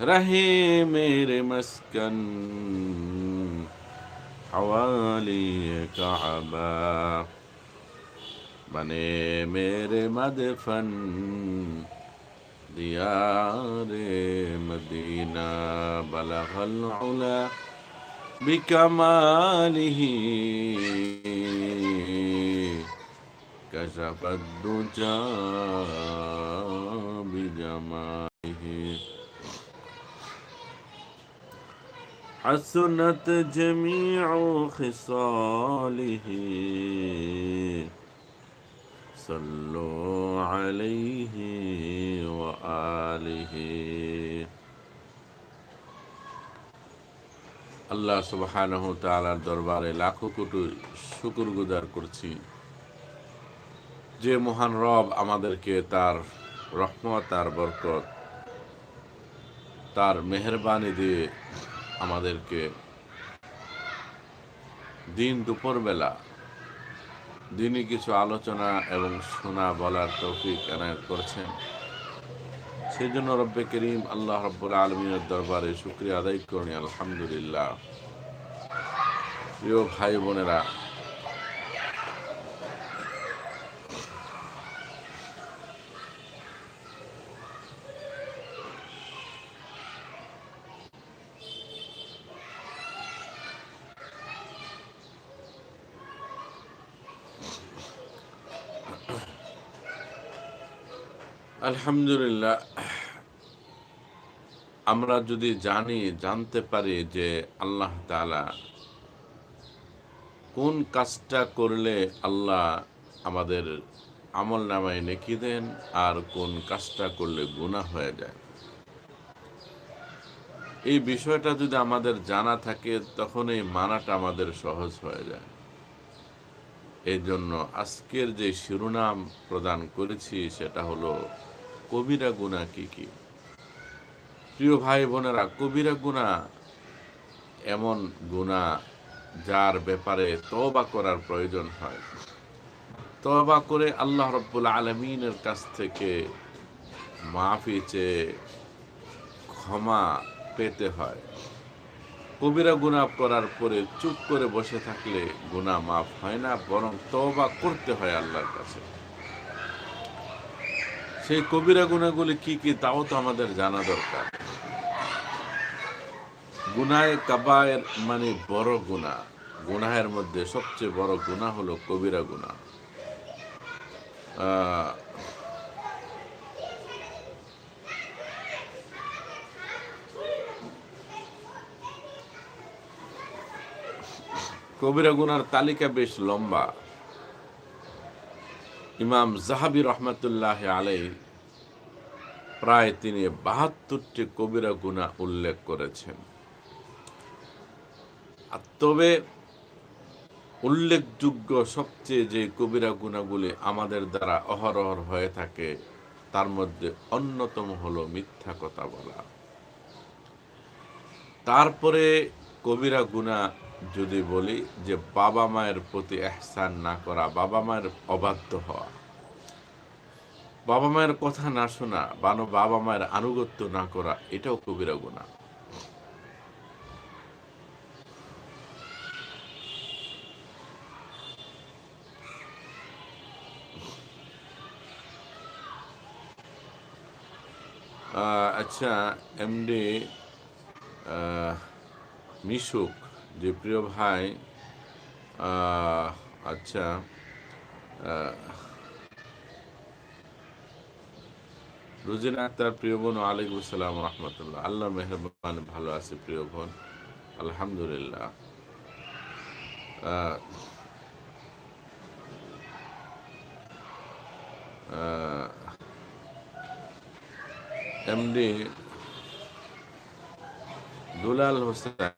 رہے میرے مسکن حوالی کعبہ بنے میرے مدفن دیار مدینہ بلغ العلا بکماله کشف الدجا بجمال حسنت جميع خصاله صلوا عليه وآله আল্লাহ সুবহানাহু তাআলার দরবারে লাখো কোটি শুকর গুজার করছি যে মহান রব আমাদেরকে তার রহমত তার বরকত তার মেহরবানি দিয়ে আমাদেরকে দিন দুপুরবেলা দিনই কিছু আলোচনা এবং শোনা বলার তৌফিক এনায়ত করছেন। সেই জন্য রব্বে করিম আল্লাহ রব্বুল আলমিনের দরবারে শুক্রিয়া আদায় করি, আলহামদুলিল্লাহ। প্রিয় ভাই বোনেরা আলহামদুলিল্লাহ, আমরা যদি জানি, জানতে পারি যে আল্লাহ তালা কোন কাজটা করলে আল্লাহ আমাদের আমল নামায় নেকি দেন আর কোন কাজটা করলে গুণা হয়ে যায়। এই বিষয়টা যদি আমাদের জানা থাকে তখন এই মানাটা আমাদের সহজ হয়ে যায়। এই জন্য আজকের যে শিরোনাম প্রদান করেছি, সেটা হলো কবিরা গুণা কি কি? প্রিয় ভাই বোনেরা, কবিরা গুণা এমন গুণা যার ব্যাপারে তবা করার প্রয়োজন হয়। তবা করে আল্লাহ রব্বুল আলমিনের কাছ থেকে মাফি চেয়ে ক্ষমা পেতে হয়। কবিরা গুণা করার পরে চুপ করে বসে থাকলে গুণা মাফ হয় না, বরং তবা করতে হয় আল্লাহর কাছে। সেই কবিরা গুণাগুলি কি কি, তাও তো আমাদের জানা দরকার। গুনায় কাবায়ের মানে বড় গুণা। গুনাহের মধ্যে সবচেয়ে বড় গুণা হলো কবিরা গুণা। কবিরা গুনার তালিকা বেশ লম্বা। ইমাম জাহাবি রহমতুল্লাহ আলাই প্রায় তিনি বাহাত্তরটি কবিরা গুণা উল্লেখ করেছেন। তবে উল্লেখযোগ্য সবচেয়ে যে কবিরা গুণাগুলি আমাদের দ্বারা অহরহর হয়ে থাকে, তার মধ্যে অন্যতম হলো মিথ্যা কথা বলা। তারপরে কবিরা গুণা যদি বলি যে বাবা মায়ের প্রতি এহসান না করা, বাবা মায়ের অবাধ্য হওয়া। বাবা মায়ের কথা না শোনা, বানো বাবা মায়ের আনুগত্য না করা, এটাও কবিরা গুণা। আচ্ছা এমডি মিশুক যে প্রিয় ভাই আচ্ছা রুজিনা আক্তার, প্রিয় বোন আলাইকুম আসসালাম রহমতুল্লাহ। আল্লাহ মেহরবান, ভালো আছে প্রিয় বোন, আলহামদুলিল্লাহ। এমডি দুলাল হোসেন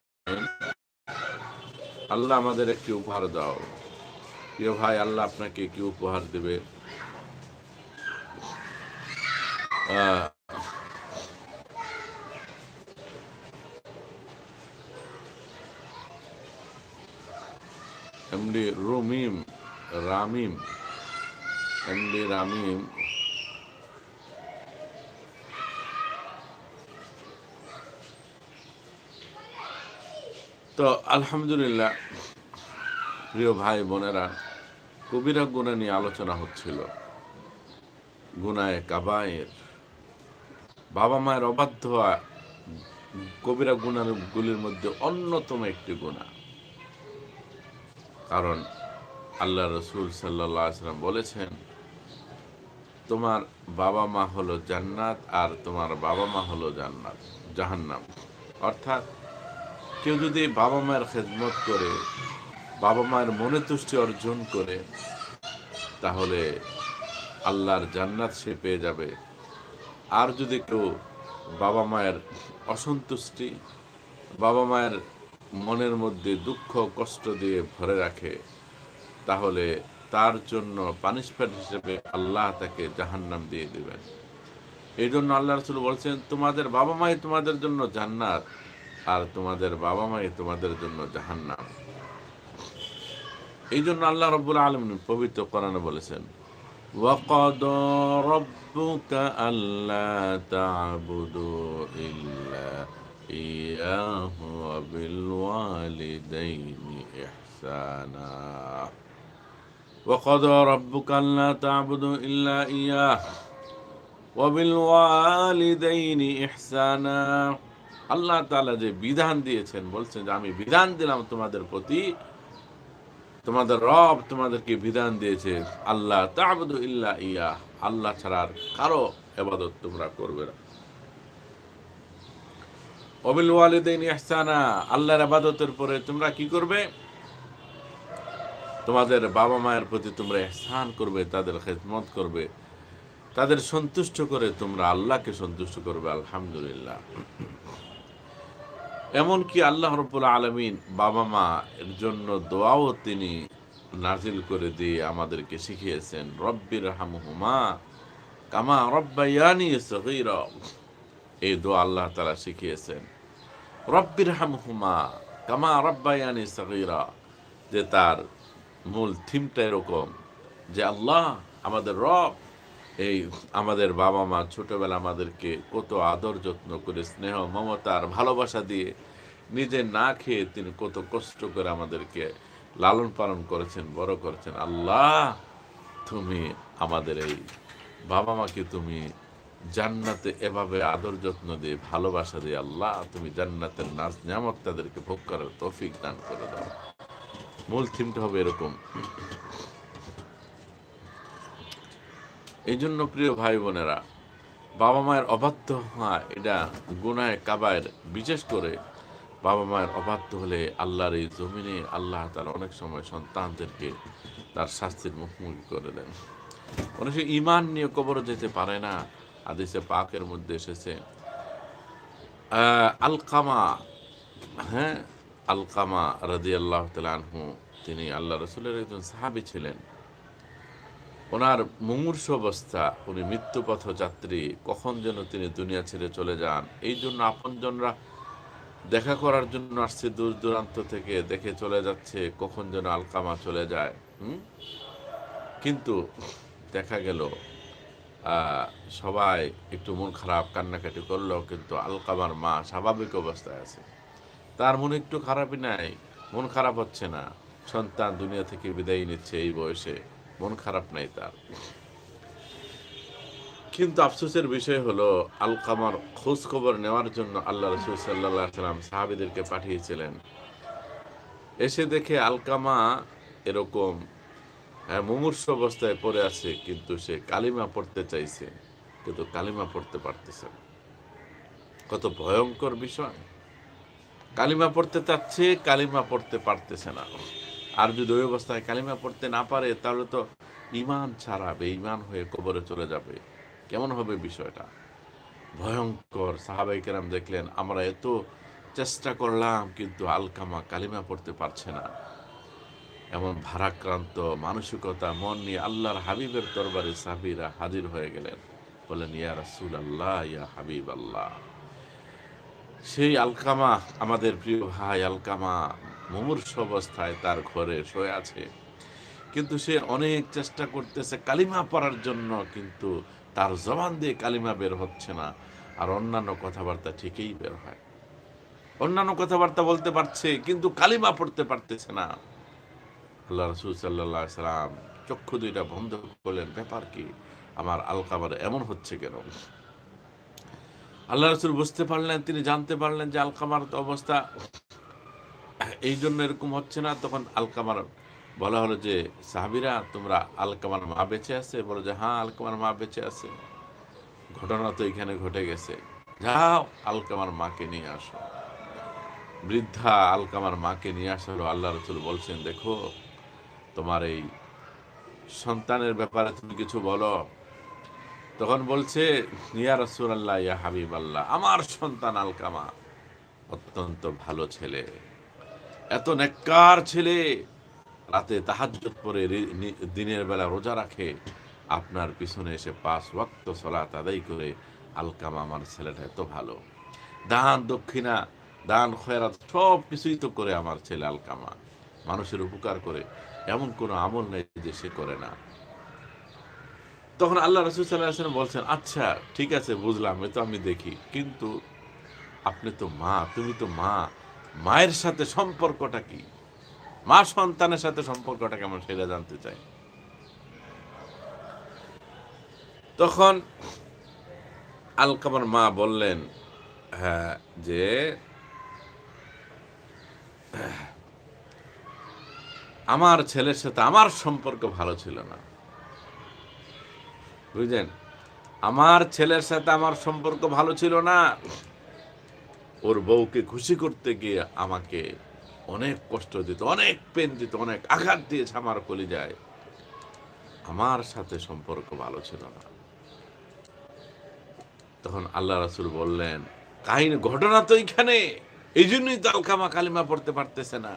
আল্লাহ আমাদের একটি উপহার দাও। প্রিয় ভাই, আল্লাহ আপনাকে কি উপহার দেবে। এমডি রুমিম, রামিম, এমডি রামিম তো আলহামদুলিল্লাহ, প্রিয় ভাই, বোনেরা, কবিরা গুণা নিয়ে আলোচনা হচ্ছিল। গুনায় কাবায়ের। বাবা মায়ের অবাধ্য কবিরা গুণার গুলির মধ্যে অন্যতম একটি গুণা। কারণ আল্লাহ রসুল সাল্লাহ আসলাম বলেছেন, তোমার বাবা মা হলো জান্নাত আর তোমার বাবা মা হলো জান্নাত, জাহান্নাম। অর্থাৎ কেউ যদি বাবা মায়ের খেদমত করে, বাবা মায়ের মনে তুষ্টি অর্জন করে, তাহলে আল্লাহর জান্নাত সে পেয়ে যাবে। আর যদি কেউ বাবা মায়ের অসন্তুষ্টি, বাবা মায়ের মনের মধ্যে দুঃখ, কষ্ট দিয়ে ভরে রাখে, তাহলে তার জন্য পানিশমেন্ট হিসেবে আল্লাহ তাকে জাহান্নাম দিয়ে দেবেন। এই জন্য আল্লাহ রসুল বলছেন, তোমাদের বাবা মাই তোমাদের জন্য জান্নাত। আর তোমাদের বাবা মাই তোমাদের জন্য জাহান্নাম এই জন্য আল্লাহ রব্বুল আলম পবিত্র কোরআনে বলেছেন وقضى ربك ألا تعبدوا إلا إياه وبالوالدين إحسانا وقضى ربك ألا تعبدوا إلا إياه وبالوالدين إحسانا আল্লাহ তালা যে বিধান দিয়েছেন, বলছেন যে আমি বিধান দিলাম তোমাদের প্রতি। তোমাদের রব তোমাদেরকে বিধান দিয়েছে আল্লাহ তাবুদু ইল্লা ইয়া আল্লাহ ছাড়া আর কারও এবাদত তোমরা করবে না। অবিল ওয়ালিদাইন ইহসানা আল্লাহর আবাদতের পরে তোমরা কি করবে? তোমাদের বাবা মায়ের প্রতি তোমরা ইহসান করবে, তাদের খেদমত করবে, তাদের সন্তুষ্ট করে তোমরা আল্লাহকে সন্তুষ্ট করবে, আলহামদুলিল্লাহ। এমনকি আল্লাহ রব্বুল আলমিন বাবা মা এর জন্য দোয়াও তিনি নাজিল করে দিয়ে আমাদেরকে শিখিয়েছেন রব্বির হামহুমা কামা রব্বায়ানি সগীরা। এই দোয়া আল্লাহ তালা শিখিয়েছেন রব্বির হামহুমা কামা রব্বায়ানি সগীরা। যে তার মূল থিমটা এরকম, যে আল্লাহ আমাদের রব এই আমাদের বাবা মা ছোটবেলা আমাদেরকে কত আদর যত্ন করে, স্নেহ মমতার ভালোবাসা দিয়ে নিজে না খেয়ে তিনি কত কষ্ট করে আমাদেরকে লালন পালন করেছেন, বড় করেছেন। আল্লাহ, তুমি আমাদের এই বাবা মাকে তুমি জান্নাতে এভাবে আদর যত্ন দিয়ে, ভালোবাসা দিয়ে, আল্লাহ, তুমি জান্নাতের নাচ নিয়ামত তাদেরকে ভোগ করার তৌফিক দান করে দাও। মূল থিমটা হবে এরকম। এই জন্য প্রিয় ভাই বোনেরা, বাবা মায়ের অবাধ্য হওয়া এটা গুনায় কাবায়ের, বিশেষ করে বাবা মায়ের অবাধ্য হলে আল্লাহর এই জমিনে আল্লাহ তার অনেক সময় সন্তানদেরকে তার শাস্তির মুখোমুখি করে দেন। অনেক ইমান নিয়ে কবরে যেতে পারে না আদিসে পাকের মধ্যে এসেছে। আলকামা হ্যাঁ আলকামা রাদি আল্লাহ আনহু, তিনি আল্লাহ রসুলের একজন সাহাবি ছিলেন। ওনার মুমূর্ষ অবস্থা উনি মৃত্যুপথ যাত্রী কখন যেন তিনি দুনিয়া ছেড়ে চলে যান। এই জন্য আপনজনরা দেখা করার জন্য আসছে দূর দূরান্ত থেকে, দেখে চলে যাচ্ছে কখন যেন আলকামা চলে যায়। হুম? কিন্তু দেখা গেল সবাই একটু মন খারাপ, কান্নাকাটি করল, কিন্তু আলকামার মা স্বাভাবিক অবস্থায় আছে। তার মনে একটু খারাপই নাই, মন খারাপ হচ্ছে না। সন্তান দুনিয়া থেকে বিদায় নিচ্ছে এই বয়সে। মন খারাপ নাই তার। কিন্তু আফসোসের বিষয় হলো আলকামার খোঁজ খবর নেওয়ার জন্য আল্লাহ রসুল সাল্লাহ সাল্লাম সাহাবিদেরকে পাঠিয়েছিলেন। এসে দেখে আলকামা এরকম হ্যাঁ মুমূর্ষ অবস্থায় পড়ে আছে, কিন্তু সে কালিমা পড়তে চাইছে, কিন্তু কালিমা পড়তে পারতেছে না। কত ভয়ঙ্কর বিষয়। কালিমা পড়তে চাচ্ছে, কালিমা পড়তে পারতেছে না। আর যদি ওই অবস্থায় কালিমা পড়তে না পারে, তাহলে তো ইমান ছাড়াবে ইমান হয়ে কবরে চলে যাবে। কেমন হবে বিষয়টা? ভয়ঙ্কর সাহাবাই কেরাম দেখলেন, আমরা এত চেষ্টা করলাম, কিন্তু আলকামা কালিমা পড়তে পারছে না। এমন ভারাক্রান্ত মানসিকতা, মন নিয়ে আল্লাহর হাবিবের দরবারে সাবিরা হাজির হয়ে গেলেন। বলেন ইয়া রাসূল আল্লাহ ইয়া হাবিব আল্লাহ সেই আলকামা, আমাদের প্রিয় ভাই আলকামা মুমূর্ষ অবস্থায় তার ঘরে শুয়ে আছে। কিন্তু সে অনেক চেষ্টা করতেছে কালিমা পড়ার জন্য, কিন্তু তার জবান দিয়ে কালিমা বের হচ্ছে না আর অন্যান্য কথাবার্তা ঠিকই বের হয়। অন্যান্য কথাবার্তা বলতে পারছে, কিন্তু কালিমা পড়তে পারতেছে না। আল্লাহ রসুল সাল্লাহ সাল্লাম চক্ষু দুইটা বন্ধ করলেন, ব্যাপার কি? আমার আলকাবার এমন হচ্ছে কেন? আল্লাহ রসুল বুঝতে পারলেন, তিনি জানতে পারলেন যে আলকামার অবস্থা এই জন্য এরকম হচ্ছে না, তখন আলকামার বলা হলো যে, সাহাবিরা, তোমরা আলকামার মা বেঁচে আছে? বলো যে হ্যাঁ আলকামার মা বেঁচে আছে। ঘটনা তো এখানে ঘটে গেছে। যাও, আলকামার মাকে নিয়ে আসো। বৃদ্ধা আলকামার মাকে নিয়ে আসা হলো আল্লাহ রসুল বলছেন, দেখো, তোমার এই সন্তানের ব্যাপারে তুমি কিছু বলো। তখন বলছে, ইয়া রসুল আল্লাহ ইয়া হাবিব আল্লাহ আমার সন্তান আলকামা অত্যন্ত ভালো ছেলে। এত নেককার ছেলে। রাতে তাহাজ্জুদ পরে দিনের বেলা রোজা রাখে। আপনার পিছনে এসে পাঁচ ওয়াক্ত সলাত আদায় করে আলকামা আমার ছেলেটা এত ভালো। দান দক্ষিণা, দান খয়রাত সব কিছুই তো করে আমার ছেলে আলকামা। মানুষের উপকার করে। এমন কোনো আমল নেই যে সে করে না। তখন আল্লাহ রসুল সাল্লাহ বলছেন আচ্ছা ঠিক আছে, বুঝলাম, এ তো আমি দেখি। কিন্তু আপনি তো মা, তুমি তো মা। মায়ের সাথে সম্পর্কটা কি? মা সন্তানের সাথে সম্পর্কটা কেমন সেটা জানতে চাই। তখন আলকামার মা বললেন হ্যাঁ যে, আমার ছেলের সাথে আমার সম্পর্ক ভালো ছিল না। বুঝলেন? আমার ছেলের সাথে আমার সম্পর্ক ভালো ছিল না। ওর বউকে খুশি করতে গিয়ে আমাকে অনেক কষ্ট দিত, অনেক পেন দিত, অনেক আঘাত দিয়েছে আমার কলিজায়। আমার সাথে সম্পর্ক ভালো ছিল না। তখন আল্লাহ রাসুল বললেন, কাহিনী, ঘটনা তো এইখানে এই জন্যই তো আলকামা কালিমা পড়তে পারতেছে না।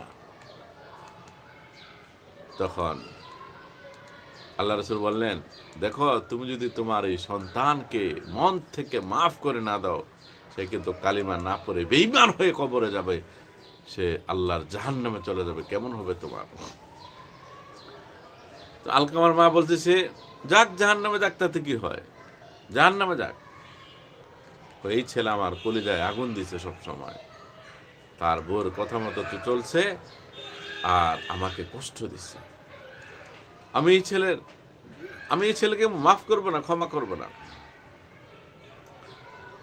তখন আল্লাহ রসুল বললেন, দেখো, তুমি যদি তোমার এই সন্তানকে মন থেকে মাফ করে না দাও সে কিন্তু কালিমা না পড়ে বেইমান হয়ে কবরে যাবে, সে আল্লাহর জাহান নামে চলে যাবে। কেমন হবে তোমার? আলকামার মা বলতেছে, যাক জাহান নামে যাক, তাতে কি হয়? জাহান নামে যাক এই ছেলে আমার কলিজায় আগুন দিছে সব সময়। তার বউর কথা মতো তো চলছে আর আমাকে কষ্ট দিচ্ছে আমি এই ছেলের, আমি এই ছেলেকে মাফ করব না, ক্ষমা করব না।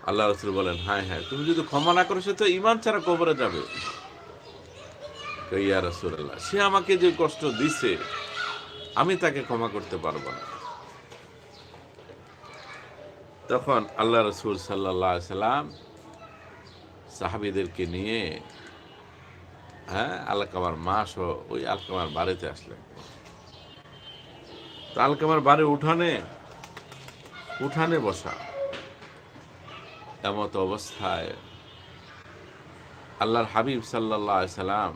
আল্লাহ রসুল বলেন হ্যাঁ হ্যাঁ তুমি যদি ক্ষমা না করো, সে তো ইমান ছাড়া কবরে যাবে। ইয়া রসুল্লাহ সে আমাকে যে কষ্ট দিছে, আমি তাকে ক্ষমা করতে পারব না। তখন আল্লাহ রসুল সাল্লাহ সাল্লাম সাহাবিদেরকে নিয়ে হ্যাঁ আলকামার মা সহ ওই আলকামার বাড়িতে আসলেন। তো আলকামার বাড়ির উঠানে উঠানে বসা। এমত অবস্থায় আল্লাহর হাবিব সাল্লাহ সাল্লাম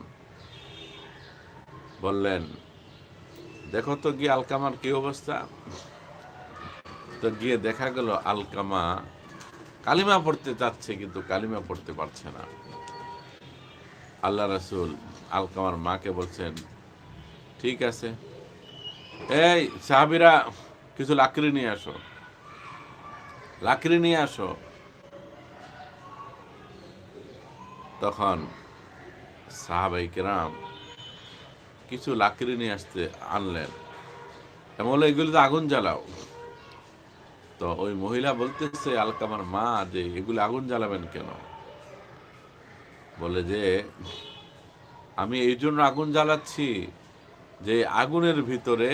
বললেন, দেখো তো গিয়ে আলকামার কি অবস্থা? তো গিয়ে দেখা গেল, আলকামা কালিমা পড়তে চাচ্ছে, কিন্তু কালিমা পড়তে পারছে না। আল্লাহ রাসুল আলকামার মাকে বলছেন, ঠিক আছে। এই সাহাবিরা কিছু লাকড়ি নিয়ে আসো। লাকড়ি নিয়ে আসো। তখন সাহাবাই কেরাম কিছু লাকড়ি নিয়ে আসতে আনলেন। এমন এগুলো তো আগুন জ্বালাও। তো ওই মহিলা বলতেছে, আলকামার মা, যে এগুলো আগুন জ্বালাবেন কেন? বলে যে, আমি এই জন্য আগুন জ্বালাচ্ছি যে আগুনের ভিতরে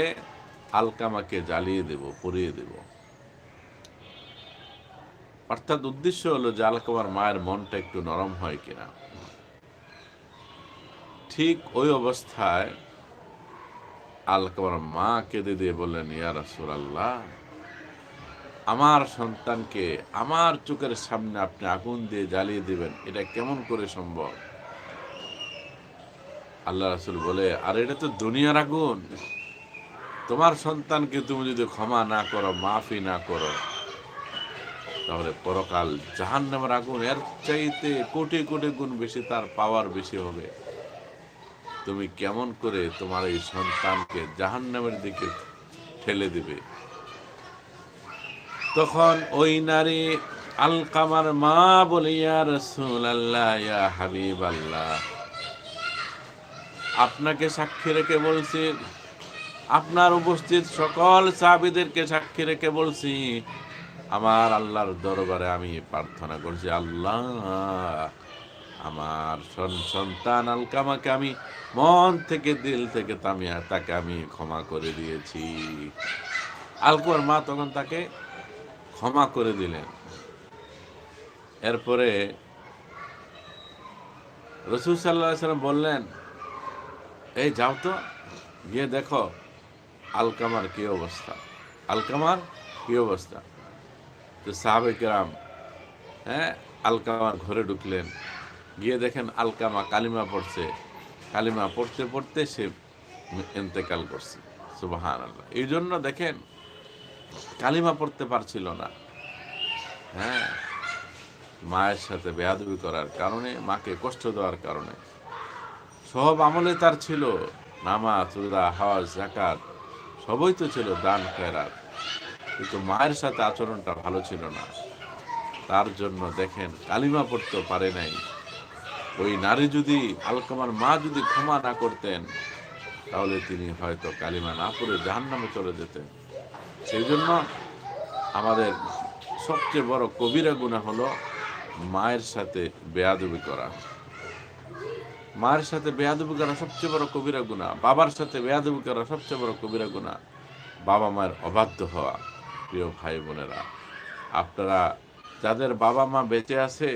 আলকামাকে জ্বালিয়ে দেব পরিয়ে দেব। অর্থাৎ উদ্দেশ্য হলো যে আলকামার মায়ের মনটা একটু নরম হয় কিনা। ঠিক ওই অবস্থায় আলকামার মা কেঁদে দিয়ে বললেন, ইয়া রাসূল আমার সন্তানকে আমার চোখের সামনে আপনি আগুন দিয়ে জ্বালিয়ে দিবেন। এটা কেমন করে সম্ভব? আল্লাহ রাসুল বলে, আর এটা তো দুনিয়ার আগুন। তোমার সন্তানকে তুমি যদি ক্ষমা না করো মাফি না করো তাহলে পরকাল জাহান নামের আগুন এর চাইতে কোটি কোটি গুণ বেশি, তার পাওয়ার বেশি হবে। তুমি কেমন করে তোমার এই সন্তানকে জাহান নামের দিকে ঠেলে দিবে? তখন ওই নারী, আলকামার মা বলে, ইয়া রসুল আল্লাহ হাবিব আল্লাহ আপনাকে সাক্ষী রেখে বলছি, আপনার উপস্থিত সকল সাহাবিদেরকে সাক্ষী রেখে বলছি আমার আল্লাহর দরবারে আমি প্রার্থনা করছি, আল্লাহ, আমার সন- সন্তান আলকামাকে আমি মন থেকে, দিল থেকে তামিয়া তাকে আমি ক্ষমা করে দিয়েছি। আলকুয়ার মা তখন তাকে ক্ষমা করে দিলেন। এরপরে রসুল সাল্লাহ সাল্লাম বললেন, এই যাও তো, গিয়ে দেখো আলকামার কি অবস্থা, আলকামার কি অবস্থা? তো সাহাবে কেরাম হ্যাঁ আলকামার ঘরে ঢুকলেন। গিয়ে দেখেন আলকামা কালিমা পড়ছে। কালিমা পড়তে পড়তে সে এন্তেকাল করছে। সুবাহান আল্লাহ এই জন্য দেখেন, কালিমা পড়তে পারছিল না। হ্যাঁ মায়ের সাথে বেয়াদবি করার কারণে, মাকে কষ্ট দেওয়ার কারণে। সব আমলে তার ছিল। নামাজ, রোজা হাওয়াজ জাকাত সবই তো ছিল, দান খেরাত কিন্তু মায়ের সাথে আচরণটা ভালো ছিল না। তার জন্য দেখেন কালিমা পড়তে পারে নাই। ওই নারী যদি আলকামার মা যদি ক্ষমা না করতেন, তাহলে তিনি হয়তো কালিমা না পড়ে জাহান নামে চলে যেতেন। সেই জন্য আমাদের সবচেয়ে বড় কবিরা গুণা হলো মায়ের সাথে বেয়াদবি করা। মায়ের সাথে বেয়াদবি করা সবচেয়ে বড় কবিরা গুণা। বাবার সাথে বেয়াদবি করা সবচেয়ে বড় কবিরা গুণা। বাবা মায়ের অবাধ্য হওয়া। প্রিয় ভাই বোনেরা, আপনারা যাদের বাবা মা বেঁচে আছে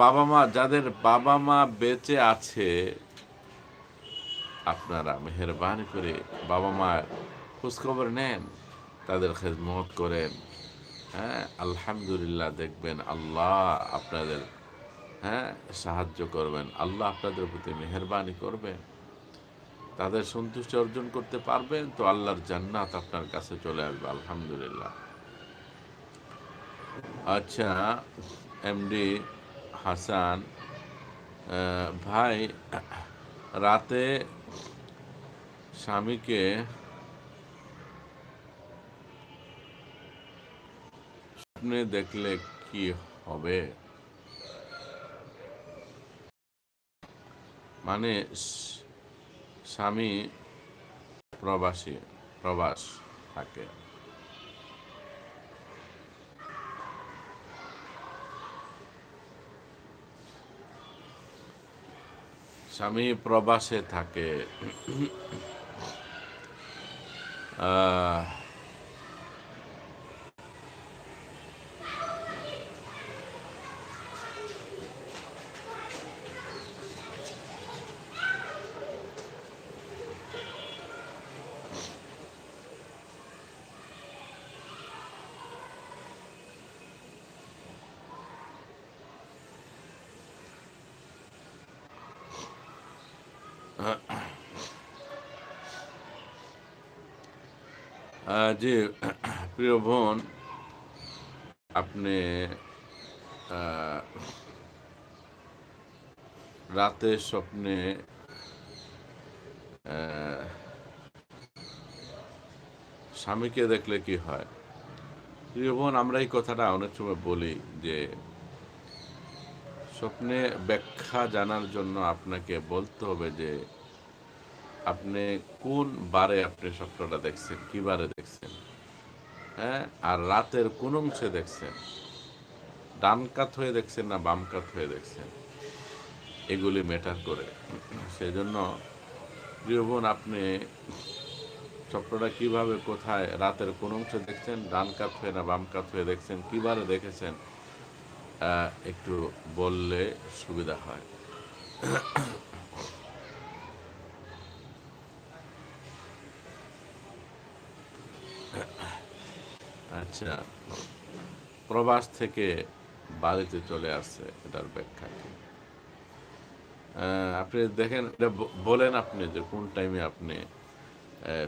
বাবা মা, যাদের বাবা মা বেঁচে আছে, আপনারা মেহরবানি করে বাবা মার খোঁজখবর নেন, তাদের খেদমত করেন। হ্যাঁ আলহামদুলিল্লাহ দেখবেন আল্লাহ আপনাদের হ্যাঁ সাহায্য করবেন। আল্লাহ আপনাদের প্রতি মেহরবানি করবেন। তাদের সন্তুষ্টি অর্জন করতে পারবেন, তো আল্লাহর জান্নাত আপনার কাছে চলে আসবে, আলহামদুলিল্লাহ। আচ্ছা এমডি হাসান ভাই, রাতে স্বামীকে স্বপ্নে দেখলে কি হবে? মানে স্বামী প্রবাসী প্রবাস থাকে। স্বামী প্রবাসে থাকে। জি, প্রিয় বোন, আপনি রাতে স্বপ্নে স্বামীকে দেখলে কি হয়? প্রিয় বোন, আমরা এই কথাটা অনেক সময় বলি যে স্বপ্নে ব্যাখ্যা জানার জন্য আপনাকে বলতে হবে যে আপনি কোন বারে আপনি স্বপ্নটা দেখছেন? কি বারে দেখছেন? হ্যাঁ? আর রাতের কোন অংশে দেখছেন? ডান কাত হয়ে দেখছেন না বাম কাত হয়ে দেখছেন? এগুলি ম্যাটার করে। সেই জন্য প্রিয় আপনি স্বপ্নটা কীভাবে, কোথায়, রাতের কোন অংশে দেখছেন? ডান কাত হয়ে না বাম কাত হয়ে দেখছেন? কিবারে দেখেছেন? একটু বললে সুবিধা হয়। আচ্ছা প্রবাস থেকে বাড়িতে চলে আসছে, এটার ব্যাখ্যা কি? আপনি দেখেন, এটা বলেন আপনি যে কোন টাইমে আপনি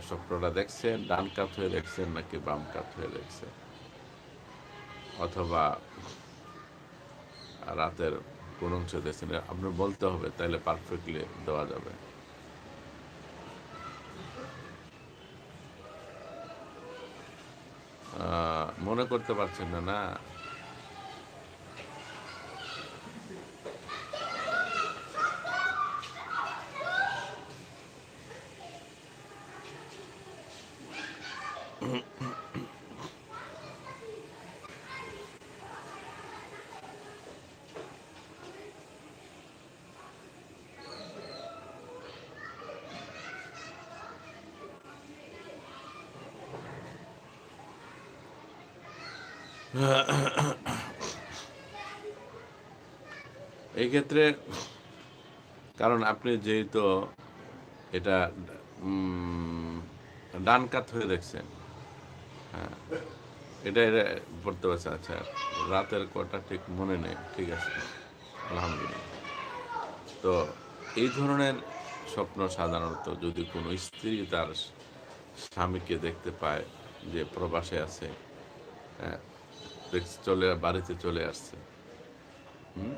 স্বপ্নটা দেখছেন, ডান কাত হয়ে দেখছেন নাকি বাম কাত হয়ে দেখছেন? অথবা রাতের কোন অংশ দিয়েছেন আপনার বলতে হবে, তাহলে পারফেক্টলি দেওয়া যাবে। মনে করতে পারছেন না না? এই ক্ষেত্রে কারণ আপনি যেহেতু এটা ডান কাত হয়ে দেখছেন। হ্যাঁ এটা এটা পড়তে পারছে। আচ্ছা রাতের কটা ঠিক মনে নেই ঠিক আছে। আলহামদুলিল্লাহ। তো এই ধরনের স্বপ্ন সাধারণত যদি কোনো স্ত্রী তার স্বামীকে দেখতে পায় যে প্রবাসে আছে হ্যাঁ, চলে বাড়িতে চলে আসছে হুম?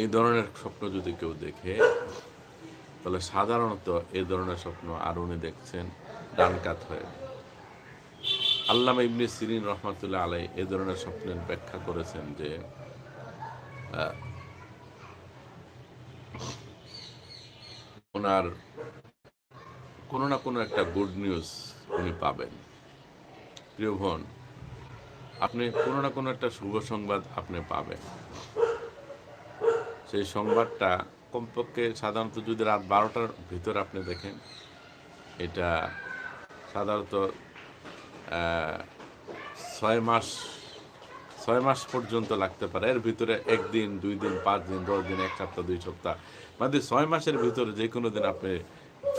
এই ধরনের স্বপ্ন যদি কেউ দেখে, তাহলে সাধারণত এই ধরনের স্বপ্ন আর উনি দেখছেন ডান কাত হয়ে। আল্লামা ইবনে সিরিন রহমতুল্লাহ আলাই এই ধরনের স্বপ্নের ব্যাখ্যা করেছেন যে ওনার কোনো না কোনো একটা গুড নিউজ উনি পাবেন। প্রিয় বোন, আপনি কোনো না কোনো একটা শুভ সংবাদ আপনি পাবেন। সেই সংবাদটা কমপক্ষে সাধারণত যদি রাত বারোটার ভিতর আপনি দেখেন, এটা সাধারণত ছয় মাস ছয় মাস পর্যন্ত লাগতে পারে। এর ভিতরে একদিন, দুই দিন, পাঁচ দিন, দশ দিন, এক সপ্তাহ, দুই সপ্তাহ। মানে ছয় মাসের ভিতরে যে কোনো দিন আপনি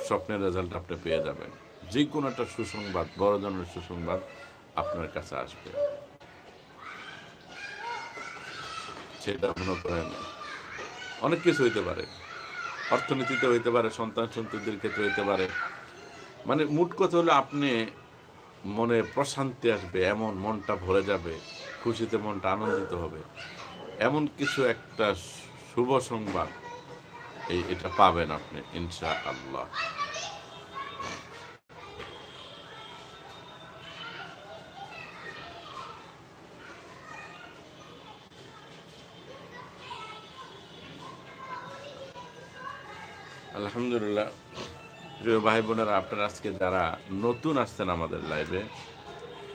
স্বপ্নের রেজাল্ট আপনি পেয়ে যাবেন। যে কোনো একটা সুসংবাদ, বড় ধরনের সুসংবাদ আপনার কাছে আসবে। সেটা মনে করেন অনেক কিছু হইতে পারে। অর্থনীতিতে হইতে পারে সন্তান সন্ততির ক্ষেত্রে হইতে পারে। মানে মুট কথা হলে আপনি মনে প্রশান্তি আসবে, এমন মনটা ভরে যাবে, খুশিতে মনটা আনন্দিত হবে। এমন কিছু একটা শুভ সংবাদ এই এটা পাবেন আপনি ইনশা আল্লাহ আলহামদুলিল্লাহ। প্রিয় ভাই বোনেরা আপনারা আজকে যারা নতুন আসছেন আমাদের লাইভে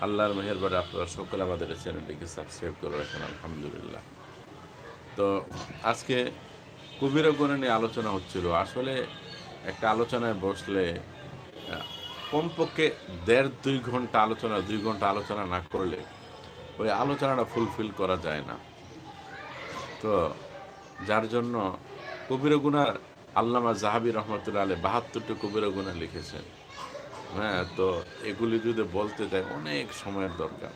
আল্লাহর মেহেরবারে আপনারা সকলে আমাদের চ্যানেলটিকে সাবস্ক্রাইব করে রাখেন, আলহামদুলিল্লাহ। তো আজকে কবিরা গুণে নিয়ে আলোচনা হচ্ছিল। আসলে একটা আলোচনায় বসলে কমপক্ষে দেড় দুই ঘণ্টা আলোচনা, দুই ঘণ্টা আলোচনা না করলে ওই আলোচনাটা ফুলফিল করা যায় না। তো যার জন্য কবির গুনার আল্লামা জাহাবি রহমতুল্লাহ আলী বাহাত্তরটি কবির গুণা লিখেছেন। হ্যাঁ তো এগুলি যদি বলতে যাই, অনেক সময়ের দরকার।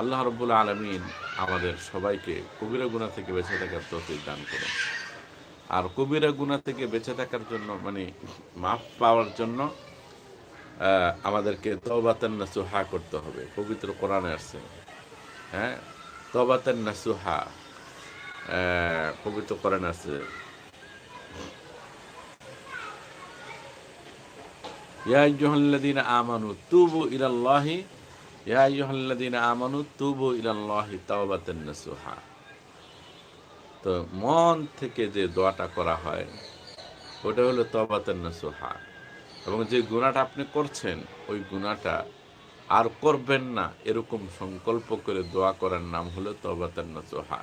আল্লাহ রব্বুল আলমিন আমাদের সবাইকে কবিরা গুণা থেকে বেঁচে থাকার তৌফিক দান করুন। আর কবিরা গুণা থেকে বেঁচে থাকার জন্য মানে মাফ পাওয়ার জন্য আমাদেরকে তবাতান নাসুহা করতে হবে। পবিত্র কোরআনে আসছে। হ্যাঁ তবাতান নাসুহা পবিত্র কোরআনে আছে আমানু তো মন থেকে যে দোয়াটা করা হয়, ওটা হলো তবাতান এবং যে গুণাটা আপনি করছেন, ওই গুণাটা আর করবেন না, এরকম সংকল্প করে দোয়া করার নাম হলো তবাতান নাসুহা।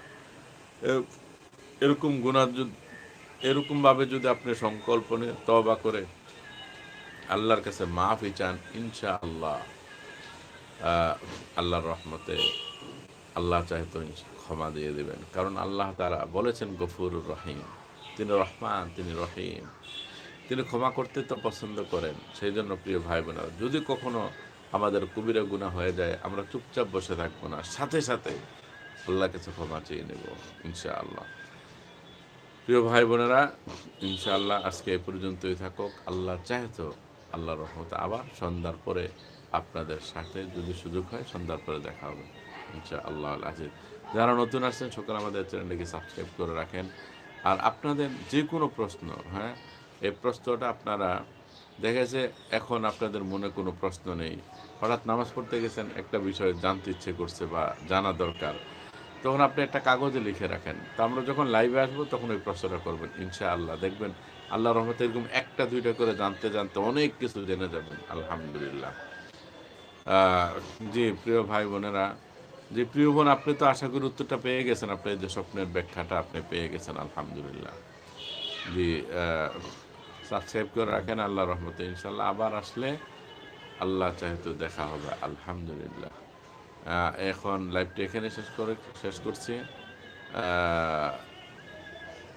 এরকম গুণা এরকমভাবে যদি আপনি সংকল্প নিয়ে তবা করে আল্লাহর কাছে মাফি চান ইনশা আল্লাহ আল্লাহর রহমতে আল্লাহ চাহে তো ক্ষমা দিয়ে দেবেন। কারণ আল্লাহ তারা বলেছেন, গফুরুর রহিম। তিনি রহমান, তিনি রহিম। তিনি ক্ষমা করতে তো পছন্দ করেন। সেই জন্য প্রিয় ভাই বোনেরা যদি কখনো আমাদের কবিরা গুণা হয়ে যায়, আমরা চুপচাপ বসে থাকব না। সাথে সাথে আল্লাহ কাছে ক্ষমা চেয়ে নেব, ইনশাআল্লাহ। প্রিয় ভাই বোনেরা ইনশাআল্লাহ আজকে এ পর্যন্তই থাকুক। আল্লাহ চাহে তো আল্লাহ রহমত আবার সন্ধ্যার পরে আপনাদের সাথে যদি সুযোগ হয়, সন্ধ্যার পরে দেখা হবে। ইনশা আল্লাহ আজিজ। যারা নতুন আসছেন, সকল আমাদের চ্যানেলটিকে সাবস্ক্রাইব করে রাখেন। আর আপনাদের যে কোনো প্রশ্ন হ্যাঁ এই প্রশ্নটা আপনারা দেখেছে এখন আপনাদের মনে কোনো প্রশ্ন নেই। হঠাৎ নামাজ পড়তে গেছেন, একটা বিষয় জানতে ইচ্ছে করছে বা জানা দরকার। তখন আপনি একটা কাগজে লিখে রাখেন। তো আমরা যখন লাইভে আসব, তখন ওই প্রশ্নটা করবেন ইনশা আল্লাহ দেখবেন আল্লাহ রহমতে এরকম একটা, দুইটা করে জানতে জানতে অনেক কিছু জেনে যাবেন, আলহামদুলিল্লাহ। জি, প্রিয় ভাই বোনেরা যে প্রিয় বোন, আপনি তো আশা করি উত্তরটা পেয়ে গেছেন আপনার যে স্বপ্নের ব্যাখ্যাটা আপনি পেয়ে গেছেন, আলহামদুলিল্লাহ। জি সাবস্ক্রাইব করে রাখেন, আল্লাহ রহমতে ইনশাল্লাহ আবার আসলে আল্লাহ চাহেতো দেখা হবে, আলহামদুলিল্লাহ। এখন লাইভটা এখানে শেষ করে, শেষ করছি।